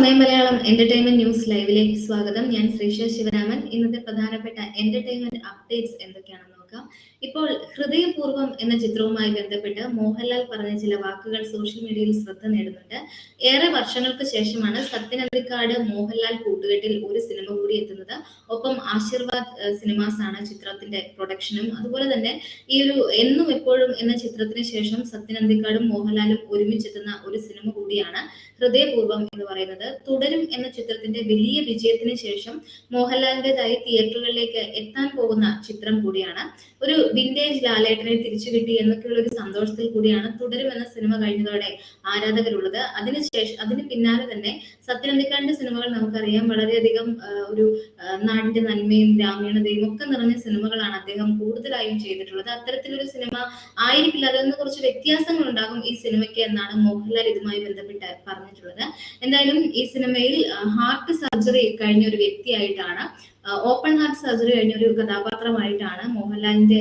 സമയം Malayalam entertainment news ലൈവിലേക്ക് സ്വാഗതം. ഞാൻ ശ്രീഷ ശിവരാമൻ. ഇന്നത്തെ പ്രധാനപ്പെട്ട എന്റർടൈൻമെന്റ് അപ്ഡേറ്റ്സ് എന്തൊക്കെയാണെന്ന് നോക്കാം ഇപ്പോൾ ഹൃദയപൂർവം എന്ന ചിത്രവുമായി ബന്ധപ്പെട്ട് മോഹൻലാൽ പറഞ്ഞ ചില വാക്കുകൾ സോഷ്യൽ മീഡിയയിൽ ശ്രദ്ധ നേടുന്നുണ്ട്. ഏറെ വർഷങ്ങൾക്ക് ശേഷമാണ് സത്യനന്ദിക്കാട് മോഹൻലാൽ കൂട്ടുകെട്ടിൽ ഒരു സിനിമ കൂടി എത്തുന്നത്. ഒപ്പം ആശീർവാദ് സിനിമാസ് ആണ് ചിത്രത്തിന്റെ പ്രൊഡക്ഷനും. അതുപോലെ തന്നെ ഈ ഒരു എന്നും എപ്പോഴും എന്ന ചിത്രത്തിന് ശേഷം സത്യനന്ദിക്കാടും മോഹൻലാലും ഒരുമിച്ചെത്തുന്ന ഒരു സിനിമ കൂടിയാണ് ഹൃദയപൂർവം എന്ന് പറയുന്നത്. തുടരും എന്ന ചിത്രത്തിന്റെ വലിയ വിജയത്തിന് ശേഷം മോഹൻലാലിന്റേതായി തിയേറ്ററുകളിലേക്ക് എത്താൻ പോകുന്ന ചിത്രം കൂടിയാണ്. ഒരു വിന്റേജ് ലാലേട്ടനെ തിരിച്ചു കിട്ടി എന്നൊക്കെയുള്ള ഒരു സന്തോഷത്തിൽ കൂടിയാണ് തുടരുമെന്ന സിനിമ കഴിഞ്ഞതോടെ ആരാധകരുള്ളത്. അതിനുശേഷം അതിന് പിന്നാലെ തന്നെ സത്യനന്ദിക്കാരന്റെ സിനിമകൾ നമുക്കറിയാം. വളരെയധികം ഒരു നാടിന്റെ നന്മയും ഗ്രാമീണതയും ഒക്കെ നിറഞ്ഞ സിനിമകളാണ് അദ്ദേഹം കൂടുതലായും ചെയ്തിട്ടുള്ളത്. അത്തരത്തിലൊരു സിനിമ ആയിരിക്കില്ല. അതിൽ നിന്ന് കുറച്ച് വ്യത്യാസങ്ങൾ ഉണ്ടാകും ഈ സിനിമയ്ക്ക് എന്നാണ് മോഹൻലാൽ ഇതുമായി ബന്ധപ്പെട്ട് പറഞ്ഞിട്ടുള്ളത്. എന്തായാലും ഈ സിനിമയിൽ ഹാർട്ട് സർജറി കഴിഞ്ഞ ഒരു വ്യക്തിയായിട്ടാണ് ഓപ്പൺ ഹാർട്ട് സർജറി കഴിഞ്ഞ ഒരു കഥാപാത്രമായിട്ടാണ് മോഹൻലാലിന്റെ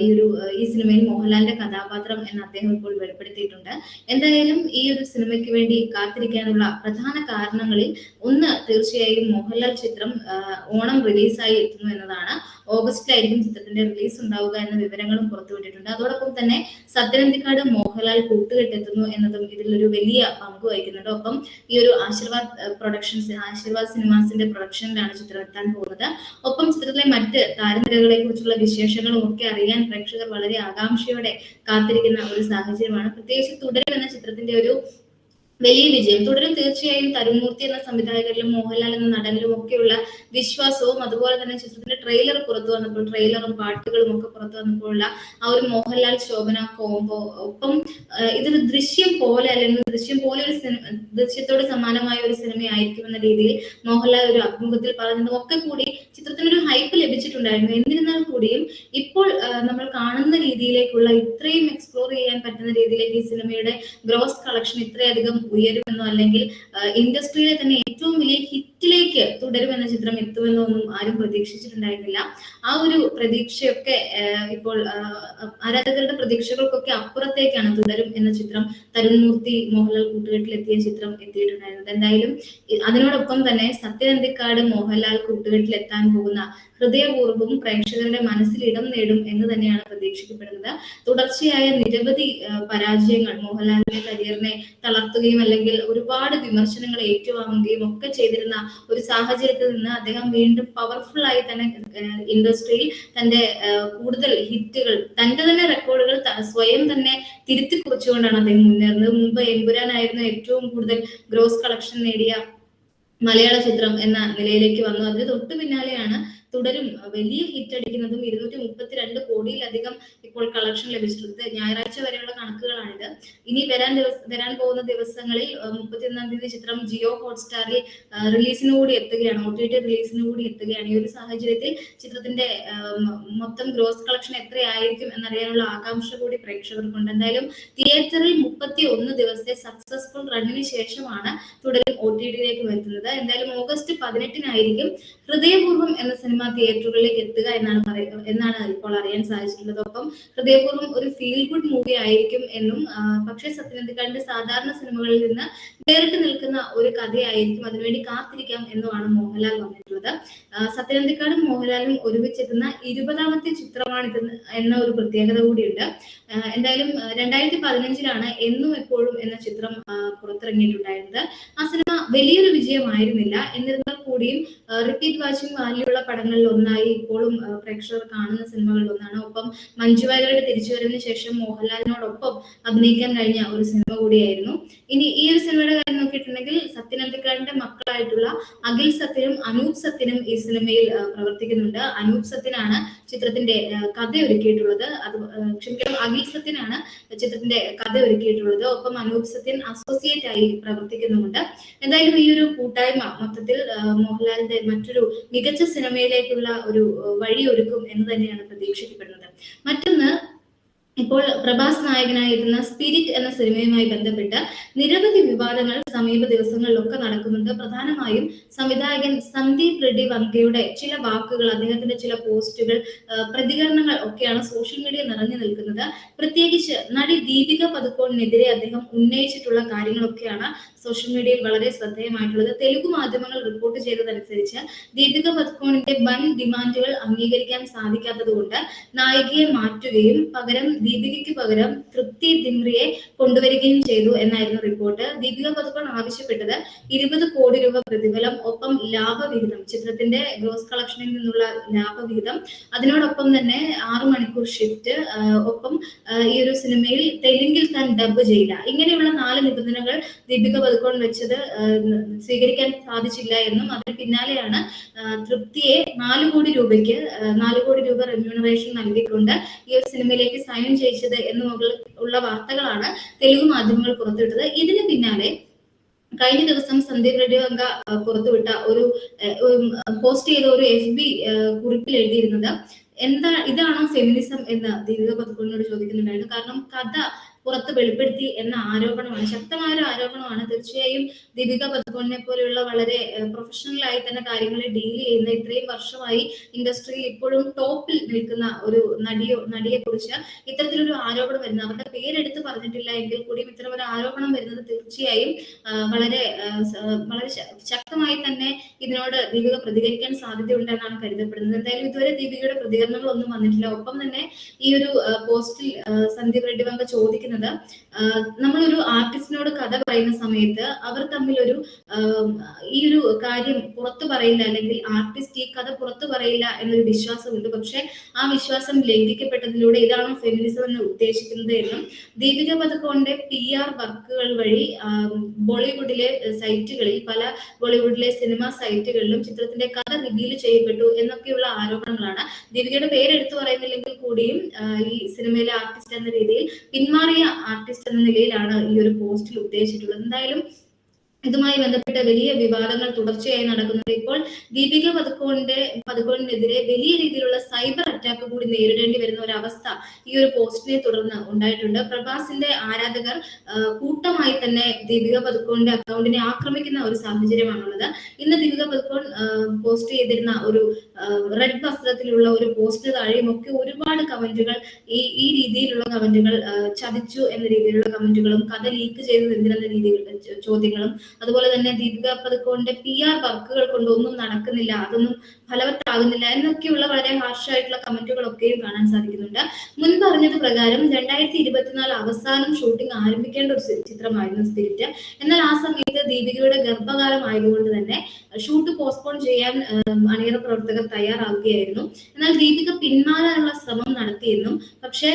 ഈ ഒരു ഈ സിനിമയിൽ മോഹൻലാലിന്റെ കഥാപാത്രം എന്ന് അദ്ദേഹം ഇപ്പോൾ വെളിപ്പെടുത്തിയിട്ടുണ്ട്. എന്തായാലും ഈ ഒരു സിനിമയ്ക്ക് വേണ്ടി കാത്തിരിക്കാനുള്ള പ്രധാന കാരണങ്ങളിൽ ഒന്ന് തീർച്ചയായും മോഹൻലാൽ ചിത്രം ഓണം റിലീസായി എത്തുന്നു എന്നതാണ്. ഓഗസ്റ്റിലായിരിക്കും ചിത്രത്തിന്റെ റിലീസ് ഉണ്ടാവുക എന്ന വിവരങ്ങളും പുറത്തുവിട്ടിട്ടുണ്ട് അതോടൊപ്പം തന്നെ സത്യനന്ദിക്കാട് മോഹൻലാൽ കൂട്ടുകെട്ടെത്തുന്നു എന്നതും ഇതിലൊരു വലിയ പങ്ക് വഹിക്കുന്നുണ്ട്. ഒപ്പം ഈ ഒരു ആശീർവാദ് പ്രൊഡക്ഷൻസ് ആശീർവാദ് സിനിമാസിന്റെ പ്രൊഡക്ഷനിലാണ് ചിത്രം എത്താൻ പോകുന്നത്. ഒപ്പം ചിത്രത്തിലെ മറ്റ് താരനിരകളെ കുറിച്ചുള്ള വിശേഷങ്ങളും ഒക്കെ അറിയാൻ പ്രേക്ഷകർ വളരെ ആകാംക്ഷയോടെ കാത്തിരിക്കുന്ന ഒരു സാഹചര്യമാണ്. പ്രത്യേകിച്ച് തുടരും എന്ന ചിത്രത്തിന്റെ ഒരു വലിയ വിജയം. തുടരും തീർച്ചയായും തരുൺമൂർത്തി എന്ന സംവിധായകരിലും മോഹൻലാൽ എന്ന നടനിലും ഒക്കെയുള്ള വിശ്വാസവും അതുപോലെ തന്നെ ചിത്രത്തിന്റെ ട്രെയിലർ പുറത്തു വന്നപ്പോൾ ട്രെയിലറും പാട്ടുകളും ഒക്കെ പുറത്തു വന്നപ്പോഴുള്ള ആ ഒരു മോഹൻലാൽ ശോഭന കോംബോ ഒപ്പം ഇതൊരു ദൃശ്യം പോലെ അല്ലെങ്കിൽ ദൃശ്യം പോലെ ഒരു സിനിമ ദൃശ്യത്തോട് സമാനമായ ഒരു സിനിമ ആയിരിക്കും എന്ന രീതിയിൽ മോഹൻലാൽ ഒരു അഭിമുഖത്തിൽ പറഞ്ഞതും ഒക്കെ കൂടി ചിത്രത്തിനൊരു ഹൈപ്പ് ലഭിച്ചിട്ടുണ്ടായിരുന്നു. എന്നിരുന്നാൽ കൂടിയും ഇപ്പോൾ നമ്മൾ കാണുന്ന രീതിയിലേക്കുള്ള ഇത്രയും എക്സ്പ്ലോർ ചെയ്യാൻ പറ്റുന്ന രീതിയിലേക്ക് ഈ സിനിമയുടെ ഗ്രോസ് കളക്ഷൻ ഇത്രയധികം ഉയരുമെന്നോ അല്ലെങ്കിൽ ഇൻഡസ്ട്രിയിലെ തന്നെ ഏറ്റവും വലിയ ഹിറ്റിലേക്ക് തുടരുമെന്ന ചിത്രം എത്തുമെന്നൊന്നും ആരും പ്രതീക്ഷിച്ചിട്ടുണ്ടായിരുന്നില്ല. ആ ഒരു പ്രതീക്ഷയൊക്കെ ഇപ്പോൾ ആരാധകരുടെ പ്രതീക്ഷകൾക്കൊക്കെ അപ്പുറത്തേക്കാണ് തുടരും എന്ന ചിത്രം തരുൺ മൂർത്തി മോഹൻലാൽ കൂട്ടുകെട്ടിലെത്തിയ ചിത്രം എത്തിയിട്ടുണ്ടായിരുന്നത്. എന്തായാലും അതിനോടൊപ്പം തന്നെ സത്യനന്ദിക്കാട് മോഹൻലാൽ കൂട്ടുകെട്ടിലെത്താൻ പോകുന്ന ഹൃദയപൂർവം പ്രേക്ഷകരുടെ മനസ്സിൽ ഇടം നേടും എന്ന് തന്നെയാണ് പ്രതീക്ഷിക്കപ്പെടുന്നത്. തുടർച്ചയായ നിരവധി പരാജയങ്ങൾ മോഹൻലാലിന്റെ കരിയറിനെ തളർത്തുകയും അല്ലെങ്കിൽ ഒരുപാട് വിമർശനങ്ങൾ ഏറ്റുവാങ്ങുകയും ഒക്കെ ചെയ്തിരുന്ന ഒരു സാഹചര്യത്തിൽ നിന്ന് അദ്ദേഹം വീണ്ടും പവർഫുൾ ആയി തന്നെ ഇൻഡസ്ട്രിയിൽ തന്റെ കൂടുതൽ ഹിറ്റുകൾ തന്റെ തന്നെ റെക്കോർഡുകൾ സ്വയം തന്നെ തിരുത്തി കുറിച്ചുകൊണ്ടാണ് അദ്ദേഹം മുന്നേറുന്നത്. മുമ്പ് എമ്പുരാനായിരുന്നു ഏറ്റവും കൂടുതൽ ഗ്രോസ് കളക്ഷൻ നേടിയ മലയാള ചിത്രം എന്ന നിലയിലേക്ക് വന്നു. അതിന് തൊട്ടു പിന്നാലെയാണ് തുടരും. വലിയ ഹിറ്റ് അടിക്കുന്നതും ഇരുന്നൂറ്റി മുപ്പത്തിരണ്ട് കോടിയിലധികം ഇപ്പോൾ കളക്ഷൻ ലഭിച്ചിട്ടുണ്ട്. ഞായറാഴ്ച വരെയുള്ള കണക്കുകളാണിത്. ഇനി വരാൻ ദിവസ വരാൻ പോകുന്ന ദിവസങ്ങളിൽ മുപ്പത്തിയൊന്നാം തീയതി ചിത്രം ജിയോ ഹോട്ട്സ്റ്റാറിൽ റിലീസിന് കൂടി എത്തുകയാണ്. ഒ ടി ടി കൂടി എത്തുകയാണ്. ഈ ഒരു സാഹചര്യത്തിൽ ചിത്രത്തിന്റെ മൊത്തം ഗ്രോസ് കളക്ഷൻ എത്രയായിരിക്കും എന്നറിയാനുള്ള ആകാംക്ഷ കൂടി പ്രേക്ഷകർക്കുണ്ട്. എന്തായാലും തിയേറ്ററിൽ മുപ്പത്തി ഒന്ന് ദിവസത്തെ സക്സസ്ഫുൾ റണ്ണിന് ശേഷമാണ് തുടരും ഒ ടി ടിയിലേക്ക് വരുന്നത് എന്തായാലും ഓഗസ്റ്റ് പതിനെട്ടിനായിരിക്കും ഹൃദയപൂർവം എന്ന സിനിമ തിയേറ്ററുകളിലേക്ക് എത്തുക എന്നാണ് പറയുക എന്നാണ് ഇപ്പോൾ അറിയാൻ സാധിച്ചിട്ടുള്ളത്. ഒപ്പം ഹൃദയപൂർവം ഒരു ഫീൽ ഗുഡ് മൂവി ആയിരിക്കും എന്നും പക്ഷേ സത്യനന്ദിക്കാടിന്റെ സാധാരണ സിനിമകളിൽ നിന്ന് വേറിട്ട് നിൽക്കുന്ന ഒരു കഥയായിരിക്കും അതിനുവേണ്ടി കാത്തിരിക്കാം എന്നുമാണ് മോഹൻലാൽ പറഞ്ഞിട്ടുള്ളത്. സത്യനന്ദിക്കാടും മോഹൻലാലും ഒരുമിച്ചെത്തുന്ന ഇരുപതാമത്തെ ചിത്രമാണിത് എന്ന ഒരു പ്രത്യേകത കൂടിയുണ്ട്. എന്തായാലും രണ്ടായിരത്തി പതിനഞ്ചിലാണ് എന്നും എപ്പോഴും എന്ന ചിത്രം പുറത്തിറങ്ങിയിട്ടുണ്ടായിരുന്നത്. ആ സിനിമ വലിയൊരു വിജയമായിരുന്നില്ല. എന്നിരുന്നാൽ കൂടിയും റിപ്പീറ്റ് വാച്ചിങ് വാല്യുള്ള പടങ്ങളിൽ ഒന്നായി ഇപ്പോഴും പ്രേക്ഷകർ കാണുന്ന സിനിമകളിൽ ഒന്നാണ്. ഒപ്പം മഞ്ജു വാര്യരുടെ തിരിച്ചുവരവിന് ശേഷം മോഹൻലാലിനോടൊപ്പം അഭിനയിക്കാൻ കഴിഞ്ഞ ഒരു സിനിമ കൂടിയായിരുന്നു. ഇനി ഈ ഒരു സിനിമയുടെ കാര്യം നോക്കിയിട്ടുണ്ടെങ്കിൽ സത്യനന്ദിക്കാടിന്റെ മക്കളായിട്ടുള്ള അഖിൽ സത്യനും അനൂപ് സത്യനും ഈ സിനിമയിൽ പ്രവർത്തിക്കുന്നുണ്ട്. അനൂപ് സത്യനാണ് ചിത്രത്തിന്റെ കഥ ഒരുക്കിയിട്ടുള്ളത് അത് ക്ഷമിക്കണം അഖിൽ സത്യനാണ് ചിത്രത്തിന്റെ കഥ ഒരുക്കിയിട്ടുള്ളത്. ഒപ്പം അനൂപ് സത്യൻ അസോസിയേറ്റ് ആയി പ്രവർത്തിക്കുന്നുമുണ്ട്. എന്തായാലും ഈ ഒരു കൂട്ടായ്മ മൊത്തത്തിൽ മോഹൻലാലിന്റെ മറ്റൊരു മികച്ച സിനിമയിലേക്കുള്ള ഒരു വഴി ഒരുക്കും എന്ന് തന്നെയാണ് പ്രതീക്ഷിക്കപ്പെടുന്നത്. മറ്റൊന്ന് ഇപ്പോൾ പ്രഭാസ് നായകനായിരുന്ന സ്പിരിറ്റ് എന്ന സിനിമയുമായി ബന്ധപ്പെട്ട് നിരവധി വിവാദങ്ങൾ സമീപ ദിവസങ്ങളിലൊക്കെ നടക്കുന്നുണ്ട്. പ്രധാനമായും സംവിധായകൻ സന്ദീപ് റെഡ്ഡി വങ്കയുടെ ചില വാക്കുകൾ അദ്ദേഹത്തിന്റെ ചില പോസ്റ്റുകൾ പ്രതികരണങ്ങൾ ഒക്കെയാണ് സോഷ്യൽ മീഡിയ നിറഞ്ഞു നിൽക്കുന്നത്. പ്രത്യേകിച്ച് നടി ദീപിക പതുക്കോണിനെതിരെ അദ്ദേഹം ഉന്നയിച്ചിട്ടുള്ള കാര്യങ്ങളൊക്കെയാണ് സോഷ്യൽ മീഡിയയിൽ വളരെ ശ്രദ്ധേയമായിട്ടുള്ളത്. തെലുഗു മാധ്യമങ്ങൾ റിപ്പോർട്ട് ചെയ്തതനുസരിച്ച് ദീപിക പതുക്കോണിന്റെ വൻ ഡിമാൻഡുകൾ അംഗീകരിക്കാൻ സാധിക്കാത്തതുകൊണ്ട് നായികയെ മാറ്റുകയും പകരം ദീപികയ്ക്ക് പകരം തൃപ്തി ദിമ്രിയെ കൊണ്ടുവരികയും ചെയ്തു എന്നായിരുന്നു റിപ്പോർട്ട് ദീപിക പതുക്കൺ ആവശ്യപ്പെട്ടത് ഇരുപത് കോടി രൂപ പ്രതിഫലം ഒപ്പം ലാഭവിഹിതം ചിത്രത്തിന്റെ ഗ്രോസ് കളക്ഷനിൽ നിന്നുള്ള ലാഭവിഹിതം. അതിനോടൊപ്പം തന്നെ ആറു മണിക്കൂർ ഷിഫ്റ്റ് ഒപ്പം ഈ ഒരു സിനിമയിൽ തെലുങ്കിൽ താൻ ഡബ് ചെയ്യില്ല ഇങ്ങനെയുള്ള നാല് നിബന്ധനകൾ ദീപിക പതുക്കോൺ വെച്ചത് സ്വീകരിക്കാൻ സാധിച്ചില്ല എന്നും അതിന് പിന്നാലെയാണ് തൃപ്തിയെ നാല് കോടി രൂപയ്ക്ക് നാല് കോടി രൂപ റെമ്യൂണറേഷൻ നൽകിക്കൊണ്ട് ഈ ഒരു സിനിമയിലേക്ക് സൈൻ ചെയ്യിച്ചത് എന്ന് ഉള്ള വാർത്തകളാണ് തെലുങ്ക് മാധ്യമങ്ങൾ പുറത്തുവിട്ടത്. ഇതിന് പിന്നാലെ കഴിഞ്ഞ ദിവസം സന്ദീപ് റെഡ്ഡി വങ്ക പുറത്തുവിട്ട ഒരു പോസ്റ്റ് ചെയ്ത ഒരു എഫ് ബി കുറിപ്പിൽ എഴുതിയിരുന്നത് എന്താ ഇതാണോ ഫെമിനിസം എന്ന് ദീപിക പതുക്കോളിനോട് ചോദിക്കുന്നുണ്ടായിരുന്നു. കാരണം കഥ പുറത്ത് വെളിപ്പെടുത്തി എന്ന ആരോപണമാണ്. ശക്തമായ ഒരു ആരോപണമാണ്. തീർച്ചയായും ദീപിക പതുക്കോണിനെ പോലെയുള്ള വളരെ പ്രൊഫഷണൽ ആയി തന്നെ കാര്യങ്ങളെ ഡീൽ ചെയ്യുന്ന ഇത്രയും വർഷമായി ഇൻഡസ്ട്രിയിൽ ഇപ്പോഴും ടോപ്പിൽ നിൽക്കുന്ന ഒരു നടിയോ നടിയെ കുറിച്ച് ഇത്തരത്തിലൊരു ആരോപണം വരുന്നത് അവരുടെ പേരെടുത്ത് പറഞ്ഞിട്ടില്ല എങ്കിൽ കൂടിയും ഇത്തരം ഒരു ആരോപണം വരുന്നത് തീർച്ചയായും വളരെ വളരെ ശക്തമായി തന്നെ ഇതിനോട് ദീപിക പ്രതികരിക്കാൻ സാധ്യതയുണ്ടെന്നാണ് കരുതപ്പെടുന്നത്. എന്തായാലും ഇതുവരെ ദീപികയുടെ പ്രതികരണങ്ങളൊന്നും വന്നിട്ടില്ല. ഒപ്പം തന്നെ ഈ ഒരു പോസ്റ്റിൽ സന്ദീപ് റെഡ്ഡി വങ്ക ചോദിക്കുന്നത് പറയുന്നത് നമ്മളൊരു ആർട്ടിസ്റ്റിനോട് കഥ പറയുന്ന സമയത്ത് അവർ തമ്മിൽ ഒരു ഈ ഒരു കാര്യം പുറത്തു പറയില്ല അല്ലെങ്കിൽ ആർട്ടിസ്റ്റ് ഈ കഥ പുറത്തു പറയില്ല എന്നൊരു വിശ്വാസമുണ്ട്. പക്ഷെ ആ വിശ്വാസം ലംഘിക്കപ്പെട്ടതിലൂടെ ഇതാണ് ഫെമിനിസം എന്ന് ഉദ്ദേശിക്കുന്നത് എന്നും ദീപിക പദക്കോണിന്റെ പി ആർ വർക്കുകൾ വഴി ബോളിവുഡിലെ സൈറ്റുകളിൽ പല ബോളിവുഡിലെ സിനിമ സൈറ്റുകളിലും ചിത്രത്തിന്റെ കഥ റിവീൽ ചെയ്യപ്പെട്ടു എന്നൊക്കെയുള്ള ആരോപണങ്ങളാണ് ദീപികയുടെ പേരെടുത്തു പറയുന്നില്ലെങ്കിൽ കൂടിയും ഈ സിനിമയിലെ ആർട്ടിസ്റ്റ് എന്ന രീതിയിൽ പിന്മാറിയ ആർട്ടിസ്റ്റ് എന്ന നിലയിലാണ് ഈ ഒരു പോസ്റ്റിൽ ഉദ്ദേശിച്ചിട്ടുള്ളത്. എന്തായാലും ഇതുമായി ബന്ധപ്പെട്ട വലിയ വിവാദങ്ങൾ തുടർച്ചയായി നടക്കുന്നുണ്ട്. ഇപ്പോൾ ദീപിക പതുക്കോണിന്റെ പതുക്കോണിനെതിരെ വലിയ രീതിയിലുള്ള സൈബർ അറ്റാക്ക് കൂടി നേരിടേണ്ടി വരുന്ന ഒരു അവസ്ഥ ഈ ഒരു പോസ്റ്റിനെ തുടർന്ന് ഉണ്ടായിട്ടുണ്ട്. പ്രഭാസിന്റെ ആരാധകർ കൂട്ടമായി തന്നെ ദീപിക പതുക്കോണിന്റെ അക്കൗണ്ടിനെ ആക്രമിക്കുന്ന ഒരു സാഹചര്യമാണുള്ളത്. ഇന്ന് ദീപിക പതുക്കോൺ പോസ്റ്റ് ചെയ്തിരുന്ന ഒരു റെഡ് വസ്ത്രത്തിലുള്ള ഒരു പോസ്റ്റ് താഴെയും ഒക്കെ ഒരുപാട് കമന്റുകൾ ഈ ഈ രീതിയിലുള്ള കമന്റുകൾ ചതിച്ചു എന്ന രീതിയിലുള്ള കമന്റുകളും കഥ ലീക്ക് ചെയ്തത് എന്തിനെന്ന രീതിയിൽ ചോദ്യങ്ങളും അതുപോലെ തന്നെ ദീപിക പതുക്കോണിന്റെ പി ആർ വർക്കുകൾ കൊണ്ട് ഒന്നും നടക്കുന്നില്ല അതൊന്നും ഫലവത്താകുന്നില്ല എന്നൊക്കെയുള്ള വളരെ ഹാർഷായിട്ടുള്ള കമന്റുകളൊക്കെയും കാണാൻ സാധിക്കുന്നുണ്ട്. മുൻ പറഞ്ഞത് പ്രകാരം രണ്ടായിരത്തി ഇരുപത്തിനാല് അവസാനം ഷൂട്ടിംഗ് ആരംഭിക്കേണ്ട ഒരു ചിത്രമായിരുന്നു സ്പിരിറ്റ് എന്നാൽ ആ സമയത്ത് ദീപികയുടെ ഗർഭകാലം ആയതുകൊണ്ട് തന്നെ ഷൂട്ട് പോസ്റ്റ്പോൺ ചെയ്യാൻ അണിയറ പ്രവർത്തകർ തയ്യാറാവുകയായിരുന്നു. എന്നാൽ ദീപിക പിന്മാറാനുള്ള ശ്രമം നടത്തിയെന്നും പക്ഷേ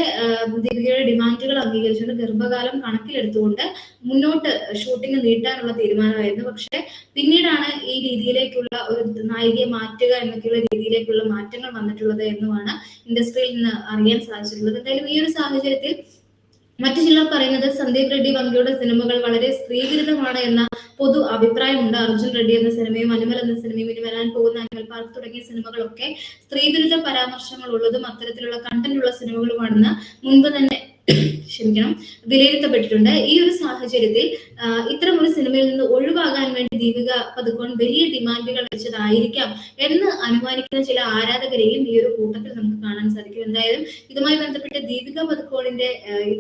ദീപികയുടെ ഡിമാൻഡുകൾ അംഗീകരിച്ചുകൊണ്ട് ഗർഭകാലം കണക്കിലെടുത്തുകൊണ്ട് മുന്നോട്ട് ഷൂട്ടിംഗ് നീട്ടാനുള്ള തീരുമാനമായിരുന്നു. പക്ഷെ പിന്നീടാണ് ഈ രീതിയിലേക്കുള്ള ഒരു നായികയെ മാറ്റുക എന്നൊക്കെയുള്ള രീതിയിലേക്കുള്ള മാറ്റങ്ങൾ വന്നിട്ടുള്ളത് എന്നുമാണ് ഇൻഡസ്ട്രിയിൽ നിന്ന് അറിയാൻ സാധിച്ചിട്ടുള്ളത്. എന്തായാലും ഈ ഒരു സാഹചര്യത്തിൽ മറ്റു ചിലർ പറയുന്നത് സന്ദീപ് റെഡ്ഡി വങ്കയുടെ സിനിമകൾ വളരെ സ്ത്രീവിരുദ്ധമാണ് എന്ന പൊതു അഭിപ്രായമുണ്ട്. അർജുൻ റെഡ്ഡി എന്ന സിനിമയും അനുമൽ എന്ന സിനിമയും ഇനി വരാൻ പോകുന്ന അനുമൽ പാർക്ക് തുടങ്ങിയ സിനിമകളൊക്കെ സ്ത്രീവിരുദ്ധ പരാമർശങ്ങൾ ഉള്ളതും അത്തരത്തിലുള്ള കണ്ടന്റ് ഉള്ള സിനിമകളുമാണെന്ന് മുൻപ് തന്നെ ക്ഷമിക്കണം വിലയിരുത്തപ്പെട്ടിട്ടുണ്ട്. ഈ ഒരു സാഹചര്യത്തിൽ ഇത്തരം ഒരു സിനിമയിൽ നിന്ന് ഒഴിവാകാൻ വേണ്ടി ദീപിക പതുക്കോൺ വലിയ ഡിമാൻഡുകൾ വെച്ചതായിരിക്കാം എന്ന് അനുമാനിക്കുന്ന ചില ആരാധകരെയും ഈ ഒരു കൂട്ടത്തിൽ നമുക്ക് കാണാൻ സാധിക്കും. എന്തായാലും ഇതുമായി ബന്ധപ്പെട്ട് ദീപിക പതുക്കോണിന്റെ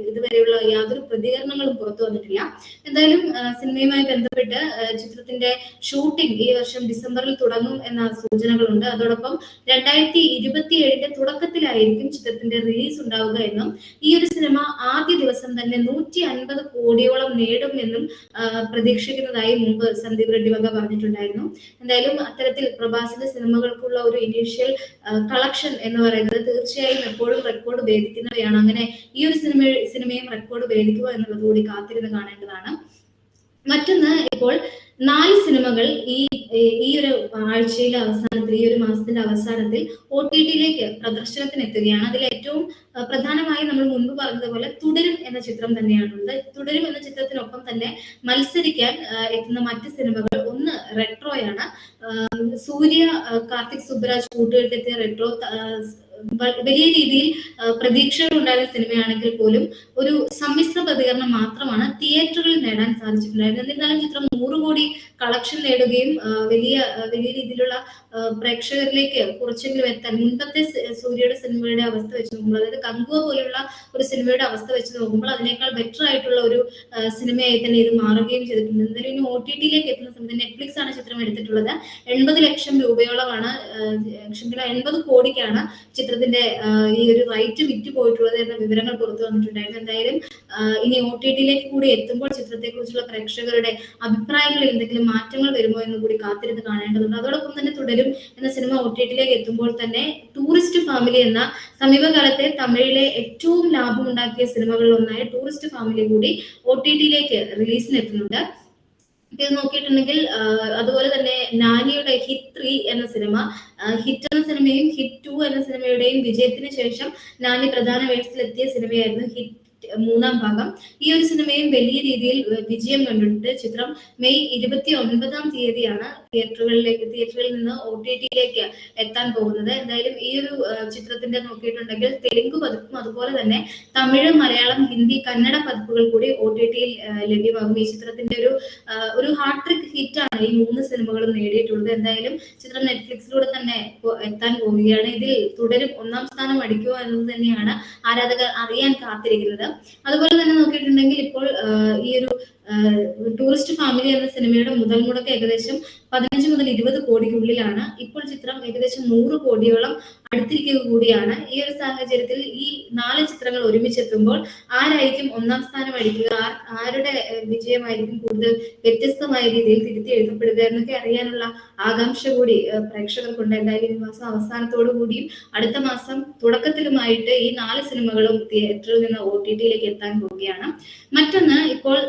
ഇതുവരെയുള്ള യാതൊരു പ്രതികരണങ്ങളും പുറത്തു വന്നിട്ടില്ല. എന്തായാലും സിനിമയുമായി ബന്ധപ്പെട്ട് ചിത്രത്തിന്റെ ഷൂട്ടിംഗ് ഈ വർഷം ഡിസംബറിൽ തുടങ്ങും എന്ന സൂചനകളുണ്ട്. അതോടൊപ്പം രണ്ടായിരത്തി ഇരുപത്തിയേഴിന്റെ തുടക്കത്തിലായിരിക്കും ചിത്രത്തിന്റെ റിലീസ് ഉണ്ടാവുക എന്നും ഈ ഒരു സിനിമ ആദ്യ ദിവസം തന്നെ നൂറ്റി അൻപത് കോടിയോളം നേടും എന്നും പ്രതീക്ഷിക്കുന്നതായി മുമ്പ് സന്ദീപ് റെഡ്ഡി വക പറഞ്ഞിട്ടുണ്ടായിരുന്നു. എന്തായാലും അത്തരത്തിൽ പ്രഭാസിന്റെ സിനിമകൾക്കുള്ള ഒരു ഇനീഷ്യൽ കളക്ഷൻ എന്ന് പറയുന്നത് തീർച്ചയായും എപ്പോഴും റെക്കോർഡ് ഭേദിക്കുന്നവയാണ്. അങ്ങനെ ഈ ഒരു സിനിമ സിനിമയും റെക്കോർഡ് ഭേദിക്കുക എന്നുള്ളത് കൂടി കാത്തിരുന്ന് കാണേണ്ടതാണ്. മറ്റൊന്ന് ഇപ്പോൾ നാല് സിനിമകൾ ഈ ഈ ഒരു ആഴ്ചയിലെ അവസാനത്തിൽ ഈ ഒരു മാസത്തിന്റെ അവസാനത്തിൽ ഒ ടി ടിയിലേക്ക് പ്രദർശനത്തിന് എത്തുകയാണ് അതിൽ ഏറ്റവും പ്രധാനമായി നമ്മൾ മുൻപ് പറഞ്ഞതുപോലെ തുടരും എന്ന ചിത്രം തന്നെയാണുള്ളത്. തുടരും എന്ന ചിത്രത്തിനൊപ്പം തന്നെ മത്സരിക്കാൻ എത്തുന്ന മറ്റ് സിനിമകൾ ഒന്ന് റെട്രോയാണ്. സൂര്യ കാർത്തിക് സുബ്രാജ് കൂട്ടുകെട്ടെത്തിയ റെട്രോ വലിയ രീതിയിൽ പ്രതീക്ഷകൾ ഉണ്ടായിരുന്ന സിനിമയാണെങ്കിൽ പോലും ഒരു സമ്മിശ്ര പ്രതികരണം മാത്രമാണ് തിയേറ്ററുകളിൽ നേടാൻ സാധിച്ചിട്ടുണ്ടായിരുന്നത്. എന്നിരുന്നാലും ചിത്രം നൂറ് കോടി കളക്ഷൻ നേടുകയും വലിയ വലിയ രീതിയിലുള്ള പ്രേക്ഷകരിലേക്ക് കുറച്ചെങ്കിലും എത്താൻ മുൻപത്തെ സൂര്യയുടെ സിനിമയുടെ അവസ്ഥ വെച്ച് നോക്കുമ്പോൾ അതായത് കങ്കുവ പോലെയുള്ള ഒരു സിനിമയുടെ അവസ്ഥ വെച്ച് നോക്കുമ്പോൾ അതിനേക്കാൾ ബെറ്റർ ആയിട്ടുള്ള ഒരു സിനിമയായി തന്നെ ഇത് മാറുകയും ചെയ്തിട്ടുണ്ട്. എന്തായാലും ഇനി ഒ ടി ടിയിലേക്ക് എത്തുന്ന സമയത്ത് നെറ്റ്ഫ്ലിക്സ് ആണ് ചിത്രം എടുത്തിട്ടുള്ളത്. എൺപത് ലക്ഷം രൂപയോളമാണ് എൺപത് കോടിക്കാണ് ചിത്രത്തിന്റെ ഈ ഒരു റൈറ്റ് വിറ്റ് പോയിട്ടുള്ളത് എന്ന വിവരങ്ങൾ പുറത്തു വന്നിട്ടുണ്ടായിരുന്നു. എന്തായാലും ഇനി ഒ ടി ടിയിലേക്ക് കൂടി എത്തുമ്പോൾ ചിത്രത്തെ കുറിച്ചുള്ള പ്രേക്ഷകരുടെ അഭിപ്രായങ്ങളിൽ എന്തെങ്കിലും മാറ്റങ്ങൾ വരുമോ എന്ന് കൂടി കാത്തിരുന്ന് കാണേണ്ടതുണ്ട്. അതോടൊപ്പം തന്നെ തുടരും എന്ന സിനിമ ഒ ടി ടിയിലേക്ക് എത്തുമ്പോൾ തന്നെ ടൂറിസ്റ്റ് ഫാമിലി എന്ന സമീപകാലത്തെ തമിഴിലെ ഏറ്റവും ലാഭമുണ്ടാക്കിയ സിനിമകളിൽ ഒന്നായ ടൂറിസ്റ്റ് ഫാമിലി കൂടി ഒ ടി ടിയിലേക്ക് റിലീസിന് എത്തുന്നുണ്ട് ഇത് നോക്കിയിട്ടുണ്ടെങ്കിൽ അതുപോലെ തന്നെ നാനിയുടെ ഹിറ്റ് ത്രീ എന്ന സിനിമ ഹിറ്റ് എന്ന സിനിമയും ഹിറ്റ് ടു എന്ന സിനിമയുടെയും വിജയത്തിന് ശേഷം നാനി പ്രധാന വേഷത്തിലെത്തിയ സിനിമയായിരുന്നു ഹിറ്റ് മൂന്നാം ഭാഗം. ഈ ഒരു സിനിമയും വലിയ രീതിയിൽ വിജയം കണ്ടിട്ടുണ്ട്. ചിത്രം മെയ് ഇരുപത്തി ഒൻപതാം തീയതിയാണ് തിയേറ്ററുകളിലേക്ക് തിയേറ്ററിൽ നിന്ന് ഒ ടി ടിയിലേക്ക് എത്താൻ പോകുന്നത്. എന്തായാലും ഈ ഒരു ചിത്രത്തിന്റെ നോക്കിയിട്ടുണ്ടെങ്കിൽ തെലുങ്ക് പതിപ്പും അതുപോലെ തന്നെ തമിഴ് മലയാളം ഹിന്ദി കന്നഡ പതിപ്പുകൾ കൂടി ഒ ടി ടിയിൽ ലഭ്യമാകും. ഈ ചിത്രത്തിന്റെ ഒരു ഒരു ഹാർട്ട് ഹാട്രിക് ഹിറ്റാണ് ഈ മൂന്ന് സിനിമകളും നേടിയിട്ടുള്ളത്. എന്തായാലും ചിത്രം നെറ്റ്ഫ്ലിക്സിലൂടെ തന്നെ എത്താൻ പോവുകയാണ്. ഇതിൽ തുടരും. ഒന്നാം സ്ഥാനം അടിക്കുക എന്നത് തന്നെയാണ് ആരാധകർ അറിയാൻ കാത്തിരിക്കുന്നത്. അതുപോലെ തന്നെ നോക്കിയിട്ടുണ്ടെങ്കിൽ ഇപ്പോൾ ഈ ഒരു ടൂറിസ്റ്റ് ഫാമിലി എന്ന സിനിമയുടെ മുതൽ മുടക്ക് ഏകദേശം പതിനഞ്ച് മുതൽ ഇരുപത് കോടിക്കുള്ളിലാണ്. ഇപ്പോൾ ചിത്രം ഏകദേശം നൂറ് കോടിയോളം അടുത്തിരിക്കുക കൂടിയാണ്. ഈ ഒരു സാഹചര്യത്തിൽ ഈ നാല് ചിത്രങ്ങൾ ഒരുമിച്ചെത്തുമ്പോൾ ആരായിരിക്കും ഒന്നാം സ്ഥാനം അടിക്കുക? ആരുടെ വിജയമായിരിക്കും കൂടുതൽ വ്യത്യസ്തമായ രീതിയിൽ തിരുത്തി എഴുതപ്പെടുക എന്നൊക്കെ അറിയാനുള്ള ആകാംക്ഷ കൂടി പ്രേക്ഷകർക്കുണ്ട്. എന്തായാലും ഈ മാസം അവസാനത്തോടു കൂടിയും അടുത്ത മാസം തുടക്കത്തിലുമായിട്ട് ഈ നാല് സിനിമകളും തിയേറ്ററിൽ നിന്ന് ഒ ടി ടിയിലേക്ക് എത്താൻ പോവുകയാണ്. മറ്റൊന്ന് ഇപ്പോൾ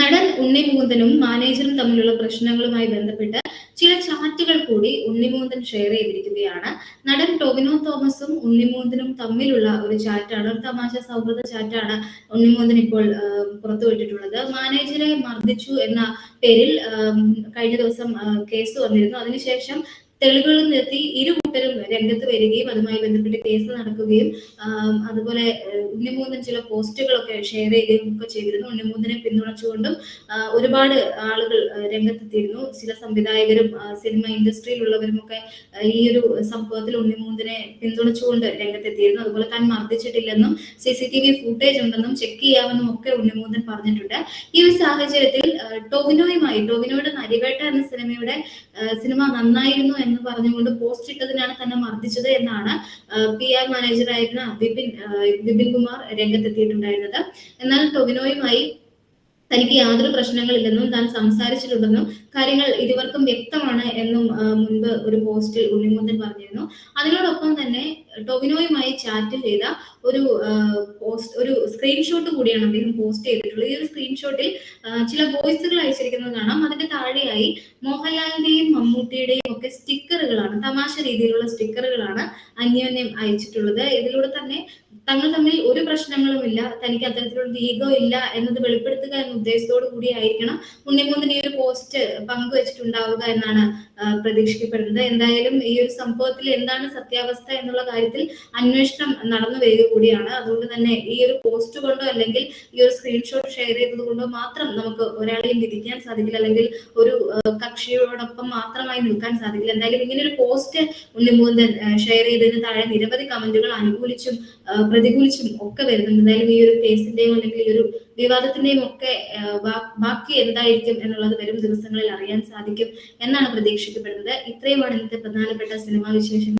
നടൻ ഉണ്ണിമുകുന്ദനും മാനേജറും തമ്മിലുള്ള പ്രശ്നങ്ങളുമായി ബന്ധപ്പെട്ട് ചില ചാറ്റുകൾ കൂടി ഉണ്ണിമുകുന്ദൻ ഷെയർ ചെയ്തിരിക്കുകയാണ്. നടൻ ടൊവിനോ തോമസും ഉണ്ണിമുകുന്ദനും തമ്മിലുള്ള ഒരു ചാറ്റാണ് ഒരു തമാശ സൗഹൃദ ചാറ്റാണ് ഉണ്ണിമുകുന്ദൻ ഇപ്പോൾ പുറത്തുവിട്ടിട്ടുള്ളത്. മാനേജറെ മർദ്ദിച്ചു എന്ന പേരിൽ കഴിഞ്ഞ ദിവസം കേസ് വന്നിരുന്നു. അതിനുശേഷം തെളിവുകൾ നിർത്തി ഇരു കൂട്ടരും രംഗത്ത് വരികയും അതുമായി ബന്ധപ്പെട്ട് കേസ് നടക്കുകയും അതുപോലെ ഉണ്ണിമൂന്നൻ ചില പോസ്റ്റുകളൊക്കെ ഷെയർ ചെയ്യുകയും ഒക്കെ ചെയ്തിരുന്നു. ഉണ്ണിമൂന്നനെ പിന്തുണച്ചുകൊണ്ടും ഒരുപാട് ആളുകൾ രംഗത്തെത്തിയിരുന്നു. ചില സംവിധായകരും സിനിമ ഇൻഡസ്ട്രിയിലുള്ളവരും ഒക്കെ ഈ ഒരു സംഭവത്തിൽ ഉണ്ണിമൂന്നനെ പിന്തുണച്ചുകൊണ്ട് രംഗത്തെത്തിയിരുന്നു. അതുപോലെ താൻ മർദ്ദിച്ചിട്ടില്ലെന്നും C C T V footage ഉണ്ടെന്നും ചെക്ക് ചെയ്യാമെന്നും ഒക്കെ ഉണ്ണിമൂന്നൻ പറഞ്ഞിട്ടുണ്ട്. ഈ ഒരു സാഹചര്യത്തിൽ ടോവിനോയുമായി ടോവിനോയുടെ നരിവേട്ട എന്ന സിനിമയുടെ സിനിമ നന്നായിരുന്നു എന്ന് പറഞ്ഞുകൊണ്ട് പോസ്റ്റ് ഇട്ടതിനാണ് തന്നെ മർദ്ദിച്ചത് എന്നാണ് പി ആർ മാനേജറായിരുന്ന വിപിൻ വിപിൻ കുമാർ രംഗത്തെത്തിയിട്ടുണ്ടായിരുന്നത്. എന്നാൽ ടൊവിനോയുമായി തനിക്ക് യാതൊരു പ്രശ്നങ്ങളില്ലെന്നും താൻ സംസാരിച്ചിട്ടുണ്ടെന്നും കാര്യങ്ങൾ ഇരുവർക്കും വ്യക്തമാണ് എന്നും മുൻപ് ഒരു പോസ്റ്റിൽ ഉണ്ണിമുന്തൻ പറഞ്ഞിരുന്നു. അതിനോടൊപ്പം തന്നെ ടൊവിനോയുമായി ചാറ്റ് ചെയ്ത ഒരു പോസ്റ്റ് ഒരു സ്ക്രീൻഷോട്ട് കൂടിയാണ് അദ്ദേഹം പോസ്റ്റ് ചെയ്തിട്ടുള്ളത്. ഈ ഒരു സ്ക്രീൻഷോട്ടിൽ ചില വോയിസുകൾ അയച്ചിരിക്കുന്നത് കാണാം. അതിന്റെ താഴെയായി മോഹൻലാലിന്റെയും മമ്മൂട്ടിയുടെയും ഒക്കെ സ്റ്റിക്കറുകളാണ് തമാശ രീതിയിലുള്ള സ്റ്റിക്കറുകളാണ് അന്യോന്യം അയച്ചിട്ടുള്ളത്. ഇതിലൂടെ തന്നെ തങ്ങൾ തമ്മിൽ ഒരു പ്രശ്നങ്ങളുമില്ല തനിക്ക് അത്തരത്തിലുള്ള ഈഗോ ഇല്ല എന്നത് വെളിപ്പെടുത്തുക എന്ന ഉദ്ദേശത്തോടു കൂടിയായിരിക്കണം ഉണ്ണിമൂന്നിന്റെ ഈ ഒരു പോസ്റ്റ് പങ്കുവച്ചിട്ടുണ്ടാവുക എന്നാണ് പ്രതീക്ഷിക്കപ്പെടുന്നത്. എന്തായാലും ഈ ഒരു സംഭവത്തിൽ എന്താണ് സത്യാവസ്ഥ എന്നുള്ള കാര്യത്തിൽ അന്വേഷണം നടന്നു വരിക കൂടിയാണ്. അതുകൊണ്ട് തന്നെ ഈ ഒരു പോസ്റ്റ് കൊണ്ടോ അല്ലെങ്കിൽ ഈ ഒരു സ്ക്രീൻഷോട്ട് ഷെയർ ചെയ്തത് കൊണ്ടോ മാത്രം നമുക്ക് ഒരാളെയും വിധിക്കാൻ സാധിക്കില്ല. അല്ലെങ്കിൽ ഒരു കക്ഷിയോടൊപ്പം മാത്രമായി നിൽക്കാൻ സാധിക്കില്ല. എന്തായാലും ഇങ്ങനെ ഒരു പോസ്റ്റ് ഉണ്ണിമൂന്തൻ ഷെയർ ചെയ്തതിന് താഴെ നിരവധി കമന്റുകൾ അനുകൂലിച്ചും പ്രതികൂലിച്ചും ഒക്കെ വരുന്നുണ്ട്. എന്തായാലും ഈ ഒരു കേസിന്റെയും അല്ലെങ്കിൽ ഈ ഒരു വിവാദത്തിന്റെയും ഒക്കെ ബാക്കി എന്തായിരിക്കും എന്നുള്ളത് വരും ദിവസങ്ങളിൽ അറിയാൻ സാധിക്കും എന്നാണ് പ്രതീക്ഷിക്കപ്പെടുന്നത്. ഇത്രയുമാണ് ഇന്നത്തെ പ്രധാനപ്പെട്ട സിനിമാ വിശേഷങ്ങൾ.